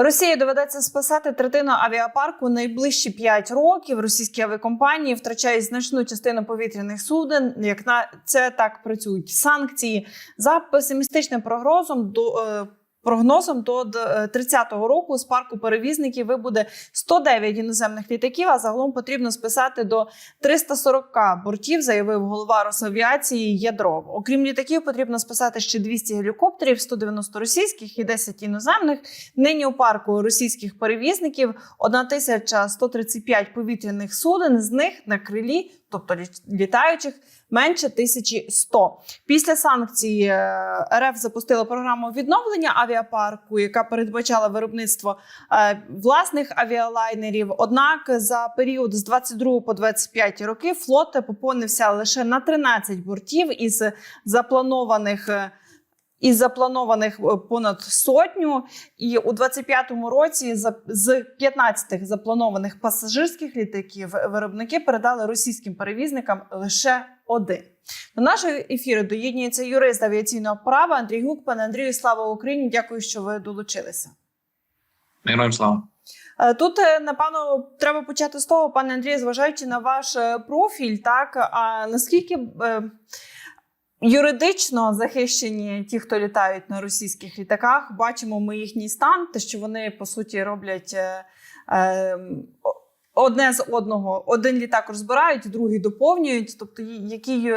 Росії доведеться спасати третину авіапарку найближчі 5 років. Російські авіакомпанії втрачають значну частину повітряних суден. Як на це так працюють санкції за песимістичним прогнозом до. Прогнозом до д- е, 30-го року з парку перевізників вибуде 109 іноземних літаків. А загалом потрібно списати до 340 бортів, заявив голова Росавіації Ядров. Окрім літаків, потрібно списати ще 200 гелікоптерів, 190 російських і 10 іноземних. Нині у парку російських перевізників 1135 повітряних суден. З них на крилі, тобто лі- літаючих, менше 1100. Після санкцій е, РФ запустила програму відновлення авіапарку, яка передбачала виробництво е, власних авіалайнерів. Однак за період з 22 по 25 роки флот поповнився лише на 13 бортів із запланованих. Із запланованих е, понад сотню, і у 25-му році з 15 запланованих пасажирських літаків виробники передали російським перевізникам лише один. До нашого ефіру доєднується юрист авіаційного права Андрій Гук. Пане Андрію, слава Україні! Дякую, що ви долучилися. Героям слава. Е, Тут е, напевно треба почати з того, пане Андрію, зважаючи на ваш профіль, так а наскільки юридично захищені ті, хто літають на російських літаках, бачимо ми їхній стан, те, що вони по суті роблять. е, е, Одне з одного, один літак розбирають, другий доповнюють. Тобто, які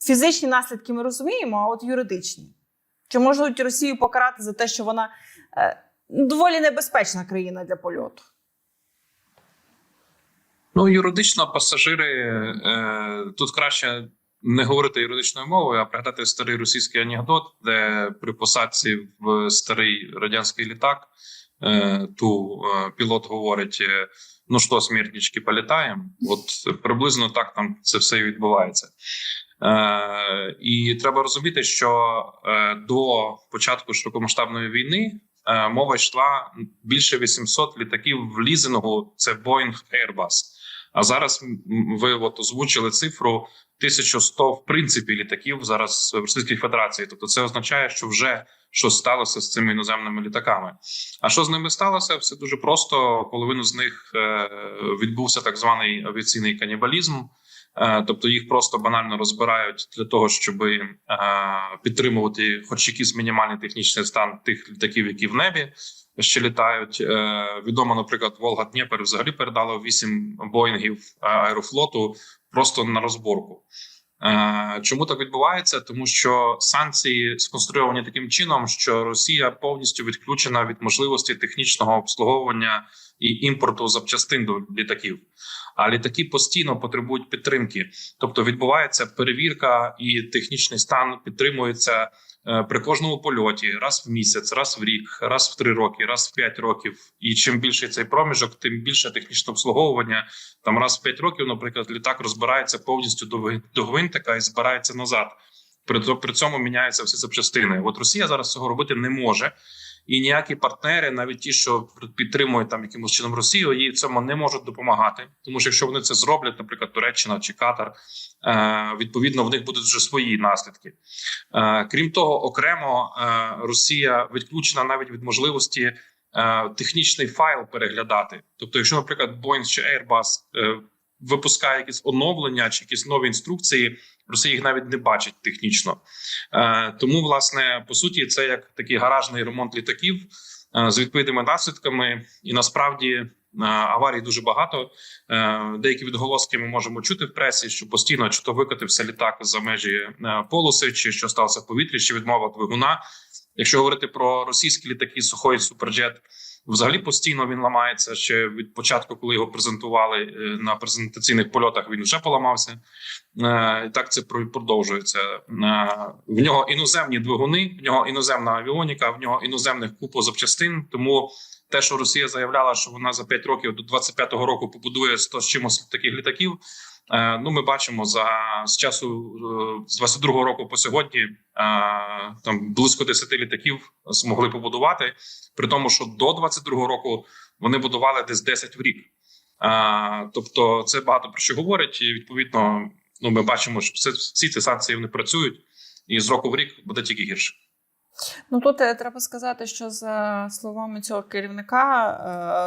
фізичні наслідки ми розуміємо, а от юридичні. Чи можуть Росію покарати за те, що вона е, доволі небезпечна країна для польоту? Ну, юридично пасажири е, тут краще не говорити юридичною мовою, а пригадати старий російський анекдот, де при посадці в старий радянський літак е, ту е, пілот говорить: е, ну що, смертнички, політаємо. От приблизно так там це все відбувається. Е, і треба розуміти, що до початку широкомасштабної війни мова йшла більше 800 літаків в лізингу. Це Boeing Airbus. А зараз ви от озвучили цифру 1100 в принципі літаків зараз в Російській Федерації. Тобто, це означає, що вже щось сталося з цими іноземними літаками. А що з ними сталося? Все дуже просто. Половину з них е, відбувся так званий авіаційний канібалізм. Е, Тобто їх просто банально розбирають для того, щоб е, підтримувати, хоч якийсь мінімальний технічний стан тих літаків, які в небі ще літають. Е, Відомо, наприклад, Волга Дніпер взагалі передала вісім боїнгів е, аерофлоту просто на розборку. Е, Чому так відбувається? Тому що санкції сконструйовані таким чином, що Росія повністю відключена від можливості технічного обслуговування і імпорту запчастин до літаків. А літаки постійно потребують підтримки, тобто відбувається перевірка і технічний стан підтримується при кожному польоті раз в місяць, раз в рік, раз в три роки, раз в п'ять років. І чим більший цей проміжок, тим більше технічне обслуговування. Там раз в п'ять років, наприклад, літак розбирається повністю до ви- до гвинтика і збирається назад. При цьому міняються всі запчастини. От Росія зараз цього робити не може. І ніякі партнери, навіть ті, що підтримують там якимось чином Росію, їй цьому не можуть допомагати. Тому що якщо вони це зроблять, наприклад, Туреччина чи Катар, е, відповідно в них будуть вже свої наслідки. Е, крім того, окремо е, Росія відключена навіть від можливості технічний файл переглядати. Тобто, якщо, наприклад, Boeing чи Airbus випускає якісь оновлення чи якісь нові інструкції, Росія їх навіть не бачить технічно. Е, Тому, власне, по суті, це як такий гаражний ремонт літаків е, з відповідними наслідками, і насправді. е, Аварій дуже багато. Деякі відголоски ми можемо чути в пресі, що постійно чи то викотився літак за межі полоси, чи що сталося в повітрі, чи відмова двигуна. Якщо говорити про російські літаки, сухой суперджет, взагалі постійно він ламається. Ще від початку, коли його презентували е, на презентаційних польотах, він вже поламався. Е, І так це про- продовжується. Е, В нього іноземні двигуни, в нього іноземна авіоніка, в нього іноземних купу запчастин. Тому те, що Росія заявляла, що вона за 5 років до 25-го року побудує 100 з чимось таких літаків. Е, Ну, ми бачимо за з часу е, з 22-го року по сьогодні е, там близько 10 літаків змогли побудувати. При тому, що до 22-го року вони будували десь 10 в рік. Тобто, це багато про що говорить. І відповідно, ну ми бачимо, що всі ці санкції вони працюють, і з року в рік буде тільки гірше. Ну тут е, треба сказати, що за словами цього керівника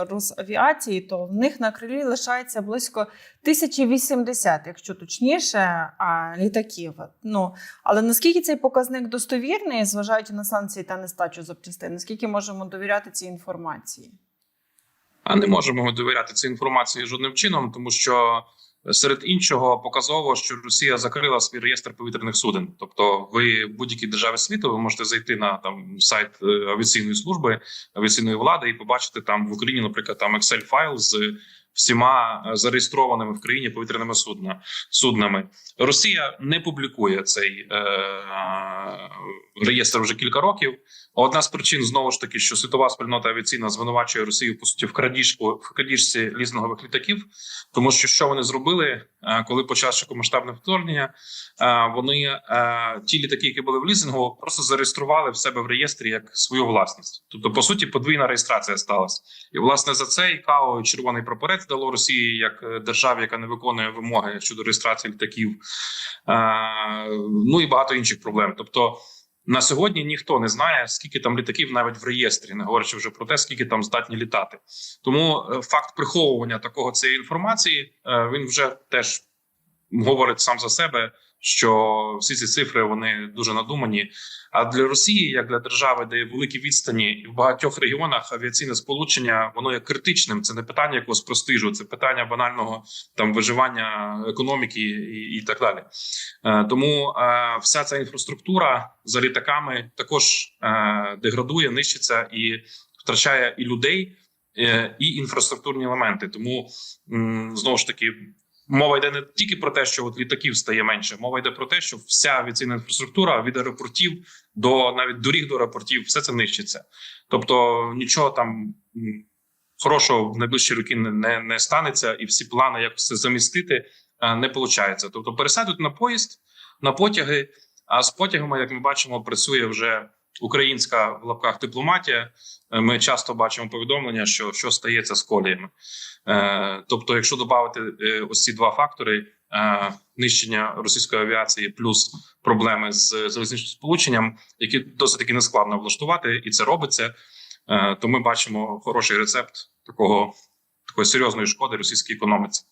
е, Росавіації, то в них на крилі лишається близько 1080, якщо точніше, літаків. Ну але наскільки цей показник достовірний, зважаючи на санкції та нестачу запчастин, наскільки можемо довіряти цій інформації? А не можемо довіряти цій інформації жодним чином, тому що серед іншого показово, що Росія закрила свій реєстр повітряних суден. Тобто, ви в будь-якій державі світу ви можете зайти на там сайт е, авіаційної служби авіаційної влади і побачити там в Україні, наприклад, там Excel файл з всіма е, зареєстрованими в країні повітряними судна суднами. Росія не публікує цей е, реєстр вже кілька років. Одна з причин знову ж таки, що світова спільнота авіаційна звинувачує Росію по суті в крадіжку в крадіжці лізингових літаків, тому що що вони зробили, е, коли почалося широкомасштабне вторгнення, е, вони е, ті літаки, які були в лізингу, просто зареєстрували в себе в реєстрі як свою власність. Тобто, по суті, подвійна реєстрація сталася. І власне за це ІКАО червоний прапорець дало Росії як е, державі, яка не виконує вимоги щодо реєстрації літаків. Е, Ну і багато інших проблем. Тобто. На сьогодні ніхто не знає, скільки там літаків навіть в реєстрі, не говорячи вже про те, скільки там здатні літати. Тому е, факт приховування такого цієї інформації він вже теж говорить сам за себе, що всі ці цифри вони дуже надумані. А для Росії, як для держави, де є великі відстані, і в багатьох регіонах авіаційне сполучення воно є критичним. Це не питання якогось престижу, це питання банального там виживання економіки і, і так далі. Е, Тому е, вся ця інфраструктура за літаками також е, деградує, нищиться і втрачає і людей, е, і інфраструктурні елементи. Тому знову ж таки. Мова йде не тільки про те, що от літаків стає менше. Мова йде про те, що вся авіаційна інфраструктура від аеропортів до навіть доріг до аеропортів, все це нищиться. Тобто нічого там хорошого в найближчі роки не, не, не станеться, і всі плани якось це замістити е, не виходить. Тобто пересадуть на поїзд, на потяги. А з потягами, як ми бачимо, працює вже українська в лапках дипломатія. Е, Ми часто бачимо повідомлення, що що стається з коліями. Е, тобто, якщо додати е, ось ці два фактори: нищення російської авіації, плюс проблеми з залізничним сполученням, які досить таки нескладно влаштувати, і це робиться, то ми бачимо хороший рецепт такого такої серйозної шкоди російській економіці.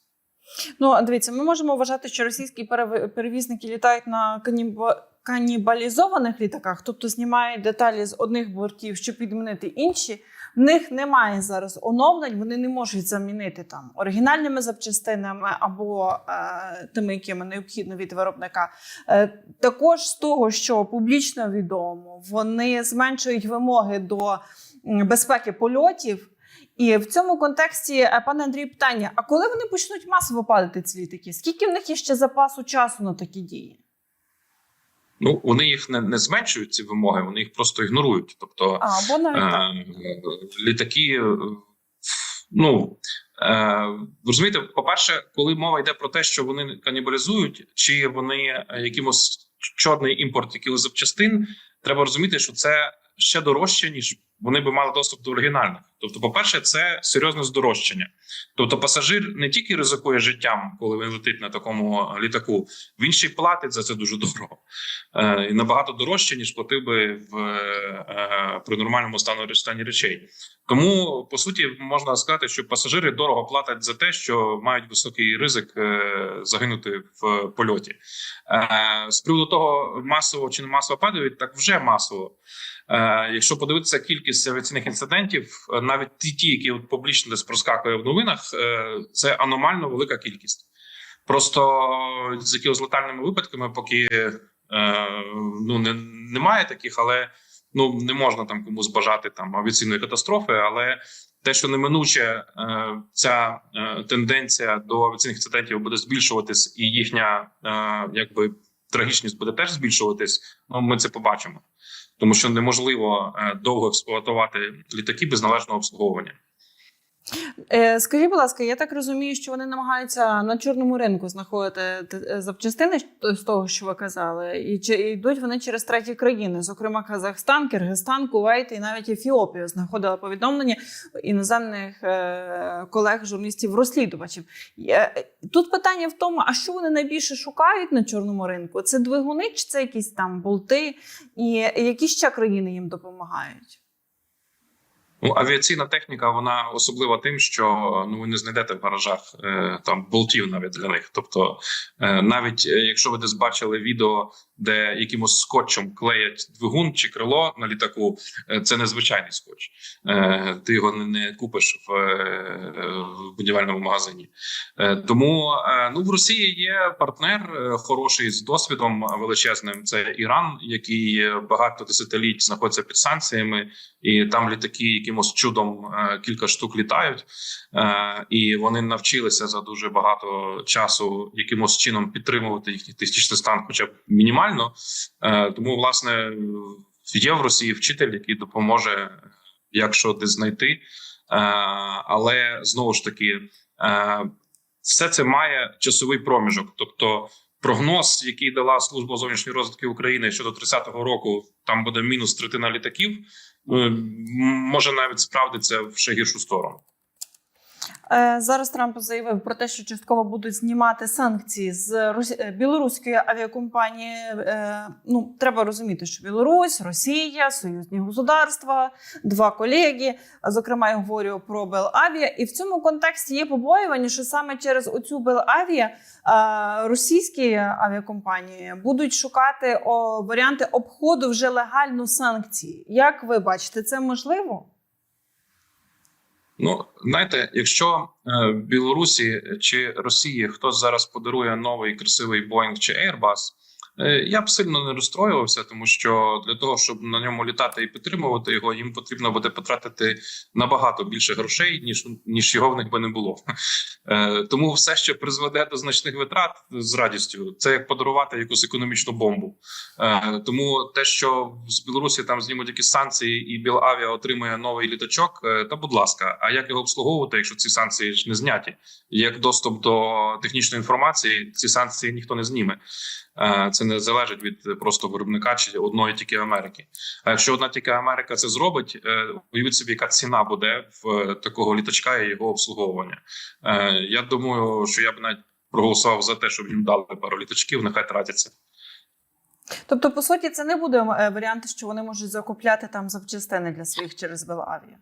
Ну, дивіться, ми можемо вважати, що російські перев- перевізники літають на каніба- канібалізованих літаках, тобто знімають деталі з одних бортів, щоб підмінити інші. В них немає зараз оновлень, вони не можуть замінити там оригінальними запчастинами або е, тими, якими необхідно від виробника. Е, також з того, що публічно відомо, вони зменшують вимоги до безпеки польотів. І в цьому контексті, е, пане Андрію, питання: а коли вони почнуть масово падати ці літаки? Скільки в них є ще запасу часу на такі дії? Ну вони їх не, не зменшують ці вимоги, вони їх просто ігнорують. Тобто А, навіть е, літаки. е, Ну е, розумієте, по-перше, коли мова йде про те, що вони канібалізують, чи вони е, якимось чорний імпорт якихось запчастин, треба розуміти, що це ще дорожче, ніж вони би мали доступ до оригінальних. Тобто, по-перше, це серйозне здорожчання. Тобто, пасажир не тільки ризикує життям, коли він летить на такому літаку, він ще й платить за це дуже дорого. Е, і набагато дорожче, ніж платив би в е, при нормальному стану стані речей. Тому по суті можна сказати, що пасажири дорого платять за те, що мають високий ризик е, загинути в польоті. Е, з приводу того, масово чи не масово падають, так вже масово. Е, якщо подивитися кількість авіаційних інцидентів, е, навіть ті, які от публічно десь проскакує в новинах, е, це аномально велика кількість. Просто з якимось летальними випадками, поки е, ну не, немає таких, але ну не можна там комусь бажати там авіаційної катастрофи. Але те, що неминуче ця тенденція до авіаційних інцидентів буде збільшуватись, і їхня якби трагічність буде теж збільшуватись. Ну ми це побачимо, тому що неможливо е, довго експлуатувати літаки без належного обслуговування. Е, Скажіть, будь ласка, я так розумію, що вони намагаються на чорному ринку знаходити запчастини з того, що ви казали, і чи йдуть вони через треті країни, зокрема Казахстан, Киргизстан, Кувейт і навіть Ефіопію. Знаходила повідомлення іноземних е, колег, журналістів, розслідувачів. Тут питання в тому, а що вони найбільше шукають на чорному ринку? Це двигуни, чи це якісь там болти, і які ще країни їм допомагають? Ну, авіаційна техніка вона особлива тим, що ну ви не знайдете в гаражах е, там болтів навіть для них. Тобто, е, навіть е, якщо ви десь бачили відео, де якимось скотчем клеять двигун чи крило на літаку, е, це незвичайний скотч. Е, ти його не, купиш в, е, в будівельному магазині. Е, тому е, ну в Росії є партнер е, хороший з досвідом величезним. Це Іран, який багато десятиліть знаходиться під санкціями і там літаки якимось чудом е, кілька штук літають, е, і вони навчилися за дуже багато часу якимось чином підтримувати їхній тисячний стан, хоча б мінімально. Е, тому, власне, є в Росії вчитель, який допоможе, якщо десь знайти. Але знову ж таки, все це має часовий проміжок, тобто. Прогноз, який дала служба зовнішньої розвитки України щодо 30-го року, там буде мінус третина літаків. е, Може навіть справдиться в ще гіршу сторону. Е, Зараз Трамп заявив про те, що частково будуть знімати санкції з е, білоруської авіакомпанії. Е, Ну треба розуміти, що Білорусь, Росія, союзні государства, два колеги. Зокрема, я говорю про Белавіа. І в цьому контексті є побоювання, що саме через оцю Белавіа е, російські авіакомпанії будуть шукати варіанти обходу вже легально санкцій. Як ви бачите, це можливо? Ну знаєте, якщо е, Білорусі чи Росії хтось зараз подарує новий красивий Boeing чи Airbus, я б сильно не розстроювався, тому що для того, щоб на ньому літати і підтримувати його, їм потрібно буде потратити набагато більше грошей, ніж ніж його в них би не було. Е, Тому все, що призведе до значних витрат з радістю, це як подарувати якусь економічну бомбу. Е, Тому те, що з Білорусі там знімуть якісь санкції, і Білавіа отримує новий літачок, е, та будь ласка, а як його обслуговувати, якщо ці санкції ж не зняті? Як доступ до технічної інформації, ці санкції ніхто не зніме. Е, Це не залежить від просто виробника чи одної тільки Америки. А якщо одна тільки Америка це зробить, е, уявіть собі, яка ціна буде в е, такого літачка і його обслуговування. Е, Я думаю, що я б навіть проголосував за те, щоб їм дали пару літачків, нехай тратяться. Тобто, по суті, це не буде е, варіант, що вони можуть закупляти там запчастини для своїх через Белавію.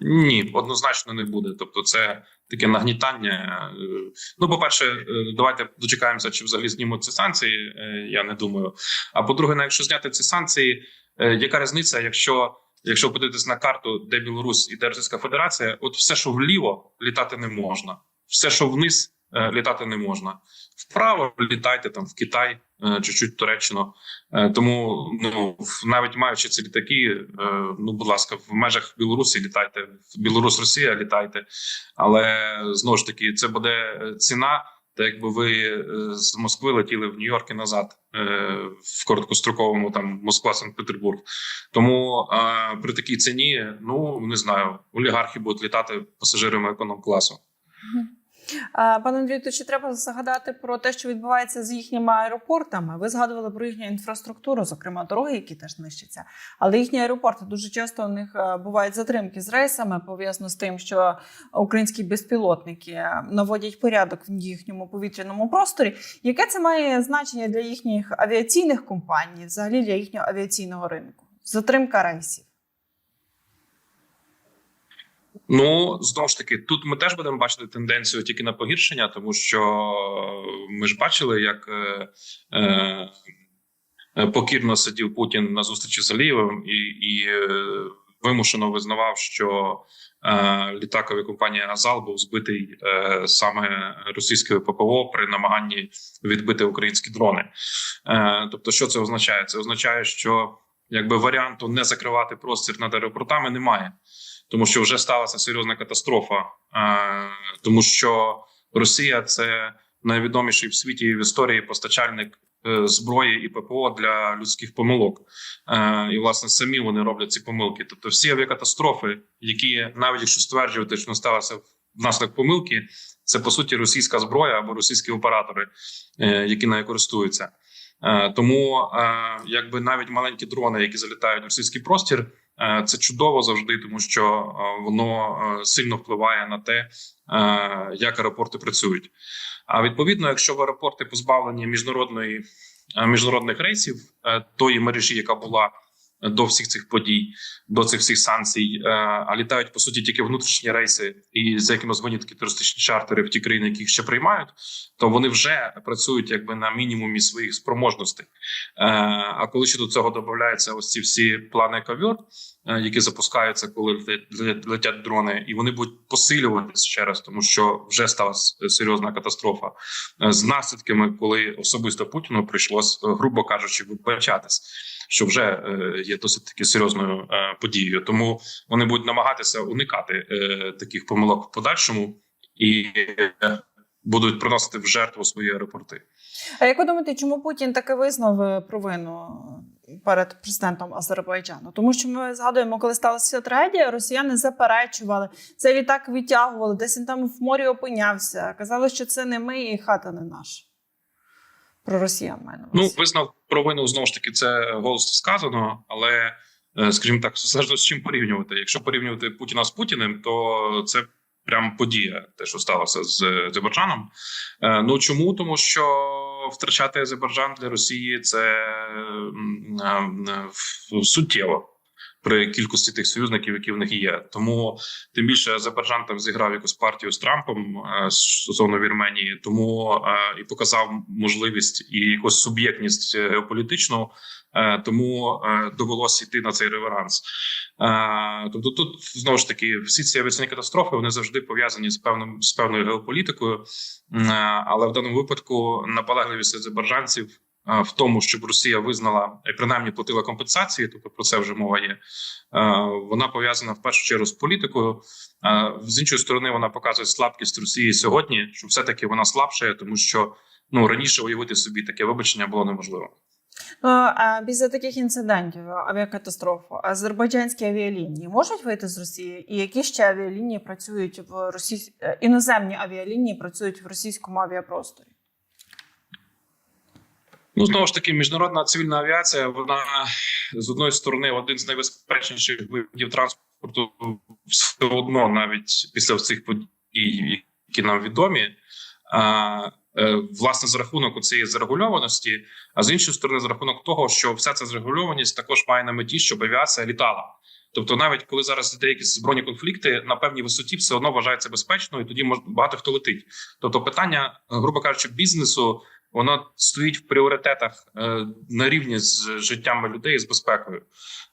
Ні, однозначно не буде. Тобто, це таке нагнітання. Е, Ну, по-перше, е, давайте дочекаємося, чи взагалі знімуть ці санкції. е, Я не думаю. А по-друге, на якщо зняти ці санкції, яка різниця, якщо якщо подивитись на карту, де Білорусь і де Російська Федерація, от все, що вліво, літати не можна, все, що вниз, літати не можна. Вправо літайте там в Китай, е, чуть-чуть Туреччину. Е, Тому ну навіть маючи ці літаки, е, ну будь ласка, в межах Білорусі літайте, в Білорусь, Росія літайте. Але знову ж таки, це буде е, ціна. Так якби ви е, з Москви летіли в Нью-Йорк і назад е, в короткостроковому там Москва Санкт-Петербург. Тому е, при такій ціні, ну не знаю, олігархи будуть літати пасажирами економ-класу. А, Пане Андрію, то ще треба згадати про те, що відбувається з їхніми аеропортами. Ви згадували про їхню інфраструктуру, зокрема дороги, які теж нищаться. Але їхні аеропорти дуже часто у них е, бувають затримки з рейсами, пов'язано з тим, що українські безпілотники наводять порядок в їхньому повітряному просторі. Яке це має значення для їхніх авіаційних компаній, взагалі для їхнього авіаційного ринку? Затримка рейсів. Ну знову ж таки, тут ми теж будемо бачити тенденцію тільки на погіршення, тому що ми ж бачили, як е, е, покірно сидів Путін на зустрічі з Алієвим і, і е, вимушено визнавав, що е, літак авіакомпанії Азал був збитий е, саме російською ППО при намаганні відбити українські дрони. Е, тобто, що це означає? Це означає, що якби варіанту не закривати простір над аеропортами немає тому що вже сталася серйозна катастрофа, е, тому що Росія це найвідоміший в світі в історії постачальник е, зброї і ППО для людських помилок. Е, І власне самі вони роблять ці помилки. Тобто, всі авіакатастрофи, які навіть якщо стверджувати, що не сталося внаслідок помилки, це по суті російська зброя або російські оператори, які нею користуються. Тому якби навіть маленькі дрони, які залітають в російський простір, це чудово завжди, тому що е, воно е, сильно впливає на те, е, як аеропорти працюють. А відповідно, якщо в аеропорти позбавлені міжнародної е, міжнародних рейсів, е, тої мережі, яка була до всіх цих подій, до цих всіх санкцій, е, а літають по суті тільки внутрішні рейси, і за якими згоні такі туристичні чартери в ті країни, які їх ще приймають, то вони вже працюють якби на мінімумі своїх спроможностей. Е, А коли ще до цього додаються ось ці всі плани ковьор, е, які запускаються, коли летять- дрони, і вони будуть посилюватися ще раз, тому що вже сталася серйозна катастрофа з наслідками, коли особисто Путіну прийшлось, грубо кажучи, вибачатись, що вже е, є досить таки серйозною е, подією. Тому вони будуть намагатися уникати е, таких помилок в подальшому і будуть приносити в жертву свої аеропорти. А як ви думаєте, чому Путін таки визнав провину перед президентом Азербайджану? Тому що ми згадуємо, коли сталася трагедія, росіяни заперечували цей літак відтягували, десь він там в морі опинявся. Казали, що це не ми і хата не наша. Про росіян маю на Ну, визнав провину знову ж таки, це голосно сказано, але е, скажімо так, залежно з чим порівнювати. Якщо порівнювати Путіна з Путіним, то це прям подія, те, що сталося з Азербайджаном. Е, Ну чому? Тому що втрачати Азербайджан для Росії це е, суттєво. При кількості тих союзників, які в них є, тому тим більше Азербайджан там зіграв якусь партію з Трампом е, стосовно Вірменії, тому е, і показав можливість і якусь суб'єктність е, геополітичну, тому довелося йти на цей реверанс. Тобто, тут знову ж таки всі ці авіаційні катастрофи вони завжди пов'язані з певним з певною геополітикою, але в даному випадку наполегливість азербайджанців. Е, В тому, щоб Росія визнала принаймні платила компенсації, тобто про це вже мова є. е, Вона пов'язана в першу чергу з політикою. Е, З іншої сторони, вона показує слабкість Росії сьогодні, що все-таки вона слабша, тому що ну раніше уявити собі таке вибачення було неможливо. Ну, а після таких інцидентів, авіакатастроф, азербайджанські авіалінії можуть вийти з Росії? І які ще авіалінії працюють в Росії? Іноземні авіалінії працюють в російському авіапросторі? Ну знову ж таки, міжнародна цивільна авіація. Вона з одної сторони один з найбезпечніших видів транспорту, все одно, навіть після цих подій, які нам відомі. А, е, Власне, за рахунок цієї зарегульованості, а з іншої сторони, за рахунок того, що вся ця зарегульованість також має на меті, щоб авіація літала. Тобто, навіть коли зараз іде якісь збройні конфлікти на певній висоті, все одно вважається безпечно, і тоді багато хто летить. Тобто, питання, грубо кажучи, бізнесу воно стоїть в пріоритетах е, на рівні з життями людей з безпекою.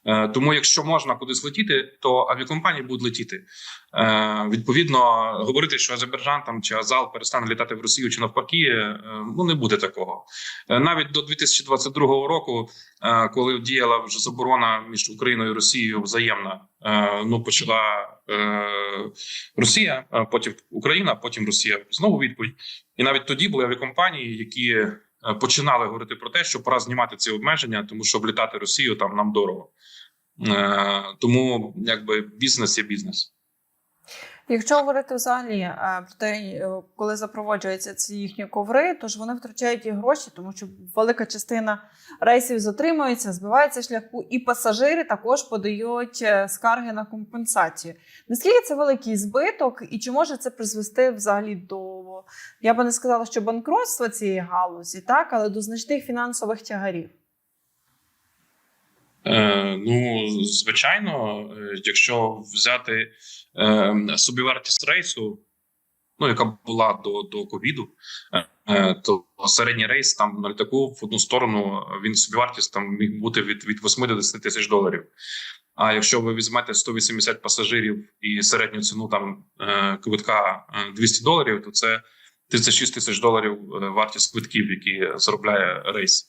Е, тому, якщо можна кудись летіти, то авіакомпанії будуть летіти. Е, відповідно, говорити, що Азербайджан там чи Азал перестане літати в Росію чи навпаки, е, ну не буде такого. Е, навіть до 2022 року, коли діяла вже заборона між Україною і Росією взаємна, ну почала Росія, потім Україна, потім Росія знову відповідь. І навіть тоді були авіакомпанії, які починали говорити про те, що пора знімати ці обмеження, тому що облітати Росію там нам дорого. Тому якби бізнес є бізнес. Якщо говорити взагалі про те, е, коли запроваджуються ці їхні коври, то ж вони втрачають і гроші, тому що велика частина рейсів затримується, збивається шляху, і пасажири також подають е, скарги на компенсацію. Наскільки це великий збиток, і чи може це призвести взагалі до я би не сказала, що банкротства цієї галузі, так, але до значних фінансових тягарів? Е, ну, звичайно, е, якщо взяти собівартість рейсу, ну яка була до, до ковіду, е, е, то середній рейс там на літаку в одну сторону він собівартість там міг бути від, від 8 до 10 тисяч доларів. А якщо ви візьмете 180 пасажирів і середню ціну там е, квитка е, 200 доларів, то це 36 тисяч доларів е, вартість квитків, які заробляє рейс.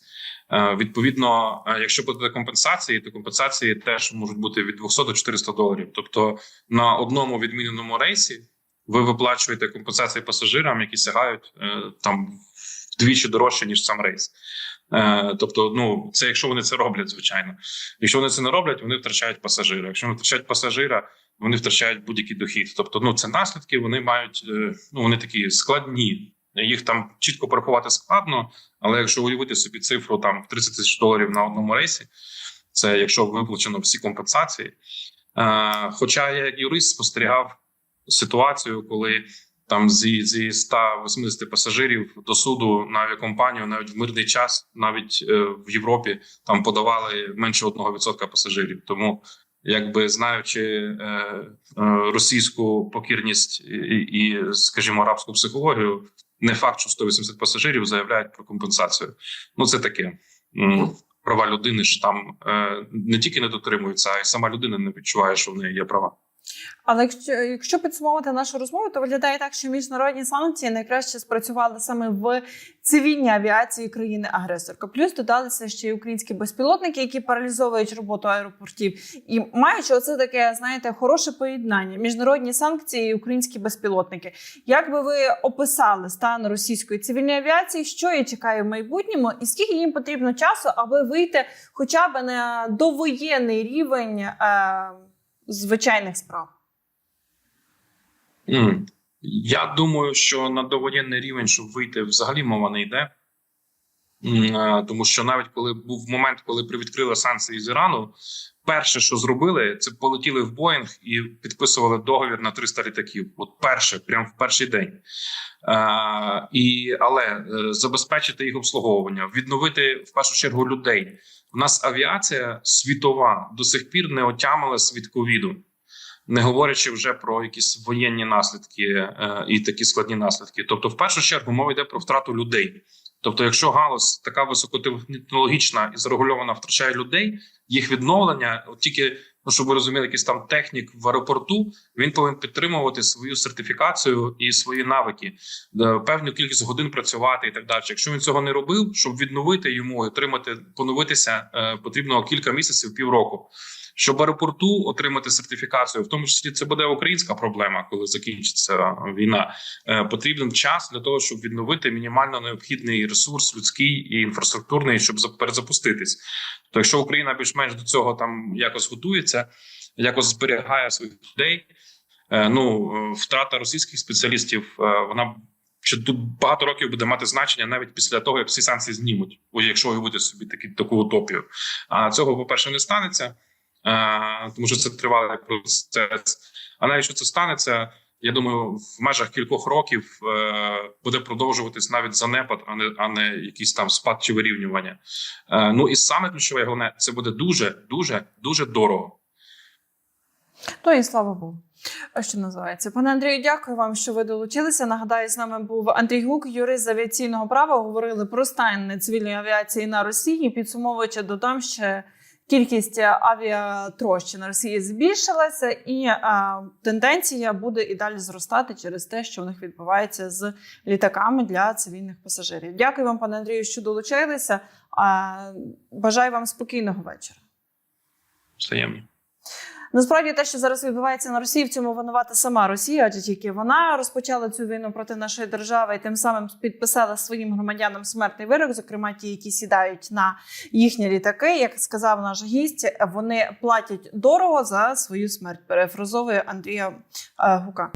Е, Відповідно, е, якщо платити компенсації, то компенсації теж можуть бути від 200 до 400 доларів. Тобто на одному відміненому рейсі ви виплачуєте компенсації пасажирам, які сягають там вдвічі дорожче ніж сам рейс. Тобто, ну це якщо вони це роблять, звичайно. Якщо вони це не роблять, вони втрачають пасажира. Якщо вони втрачають пасажира, вони втрачають будь-який дохід. Тобто, ну це наслідки. Вони мають е, ну вони такі складні. Їх там чітко порахувати складно, але якщо уявити собі цифру там в 30 тисяч доларів на одному рейсі, це якщо виплачено всі компенсації. Е, хоча я як юрист спостерігав ситуацію, коли там зі, зі 180 пасажирів до суду на авіакомпанію навіть в мирний час, навіть е, в Європі там подавали менше 1% пасажирів. Тому, якби знаючи е, е, російську покірність і, і, скажімо, арабську психологію, не факт, що 180 пасажирів заявляють про компенсацію. Ну це таке. Права людини ж там е, не тільки не дотримуються, а й сама людина не відчуває, що в неї є права. Але якщо, якщо підсумовувати нашу розмову, то виглядає так, що міжнародні санкції найкраще спрацювали саме в цивільній авіації країни-агресорка. Плюс додалися ще й українські безпілотники, які паралізовують роботу аеропортів. І маючи оце таке, знаєте, хороше поєднання, міжнародні санкції і українські безпілотники. Як би ви описали стан російської цивільної авіації, що її чекає в майбутньому, і скільки їм потрібно часу, аби вийти хоча б на довоєнний рівень е, звичайних справ? Я думаю, що на довоєнний рівень, щоб вийти, взагалі мова не йде. Е, Тому що навіть коли був момент, коли привідкрили санкції з Ірану, перше, що зробили, це полетіли в Боїнг і підписували договір на 300 літаків. От перше, прямо в перший день. Е, і, але е, забезпечити їх обслуговування, відновити в першу чергу людей. У нас авіація світова до сих пір не отямилась від ковіду не говорячи вже про якісь воєнні наслідки е, і такі складні наслідки. Тобто, в першу чергу мова йде про втрату людей. Тобто, якщо галузь така високотехнологічна і зарегульована втрачає людей, їх відновлення, от тільки ну щоб ви розуміли, якийсь там технік в аеропорту, він повинен підтримувати свою сертифікацію і свої навики, е, певну кількість годин працювати і так далі. Якщо він цього не робив, щоб відновити йому, отримати поновитися, е, потрібно кілька місяців, півроку. Щоб аеропорту отримати сертифікацію, в тому числі це буде українська проблема, коли закінчиться війна. Е, Потрібен час для того, щоб відновити мінімально необхідний ресурс людський і інфраструктурний, щоб за- перезапуститись. То якщо Україна більш-менш до цього там якось готується, якось зберігає своїх людей, е, ну е, втрата російських спеціалістів, вона ще тут багато років буде мати значення навіть після того, як всі санкції знімуть, якщо уявити собі такі таку утопію. А цього, по перше, не станеться. Е, тому що це тривалий процес. А навіть якщо це станеться, я думаю, в межах кількох років е, буде продовжуватись навіть занепад, а не а не якийсь там спад чи вирівнювання. Е, ну і саме ключове головне, це буде дуже, дуже, дуже дорого. То і слава Богу. Що називається, пане Андрію, дякую вам, що ви долучилися. Нагадаю, з нами був Андрій Гук, юрист авіаційного права. Говорили про стан цивільної авіації на Росії. Підсумовуючи додам, що кількість авіатрощі на Росії збільшилася, і а, тенденція буде і далі зростати через те, що в них відбувається з літаками для цивільних пасажирів. Дякую вам, пане Андрію, що долучилися. А, бажаю вам спокійного вечора. Взаємно. Насправді те, що зараз відбувається на Росії, в цьому винувата сама Росія, адже тільки вона розпочала цю війну проти нашої держави і тим самим підписала своїм громадянам смертний вирок, зокрема ті, які сідають на їхні літаки. Як сказав наш гість, вони платять дорого за свою смерть. Перефразовує Андрія е, Гука.